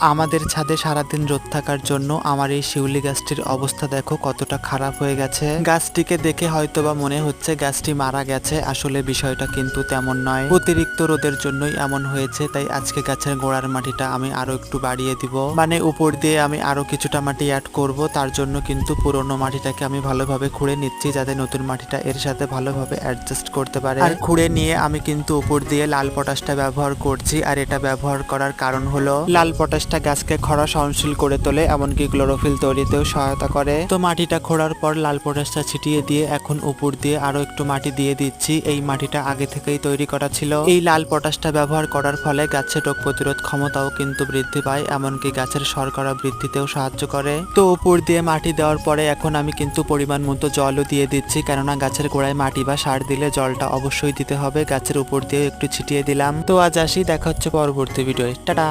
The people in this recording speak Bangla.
আমাদের ছাদে সারাদিন রোদ থাকার জন্য আমার এই শিউলি গাছটির অবস্থা দেখো কতটা খারাপ হয়ে গেছে। গাছটিকে দেখে হয়তোবা মনে হচ্ছে গাছটি মারা গেছে, আসলে বিষয়টা কিন্তু তেমন নয়। অতিরিক্ত রোদের জন্যই এমন হয়েছে, তাই আজকে গাছের গোড়ার মাটিটা আমি আরও একটু বাড়িয়ে দিব। মানে উপর দিয়ে আমি আরও কিছুটা মাটি অ্যাড করব, তার জন্য কিন্তু পুরনো মাটিটাকে আমি ভালোভাবে খুঁড়ে নিচ্ছি যাতে নতুন মাটিটা এর সাথে ভালোভাবে অ্যাডজাস্ট করতে পারে। আর খুঁড়ে নিয়ে আমি কিন্তু উপর দিয়ে লাল পটাশটা ব্যবহার করছি, আর এটা ব্যবহার করার কারণ হলো, লাল পটাশটা গাছকে খরা সহনশীল করে তোলে, এমনকি ক্লোরোফিল তৈরিতেও সহায়তা করে। তো মাটিটা খোঁড়ার পর লাল পটাশটা ছিটিয়ে দিয়ে এখন উপর দিয়ে আরও একটু মাটি দিয়ে দিচ্ছি। এই মাটিটা আগে থেকেই তৈরি করা ছিল। এই লাল পটাশটা ব্যবহার করার ফলে গাছের রোগ প্রতিরোধ ক্ষমতাও কিন্তু বৃদ্ধি পায়, এমনকি গাছের শর্করা বৃদ্ধিতেও সাহায্য করে। তো উপর দিয়ে মাটি দেওয়ার পরে এখন আমি কিন্তু পরিমাণ মতো জলও দিয়ে দিচ্ছি, কেননা গাছের গোড়ায় মাটি বা সার দিলে জলটা অবশ্যই দিতে হবে। গাছের উপর দিয়ে একটু ছিটিয়ে দিলাম। তো আজ আসি, দেখা হচ্ছে পরবর্তী ভিডিও টাটা!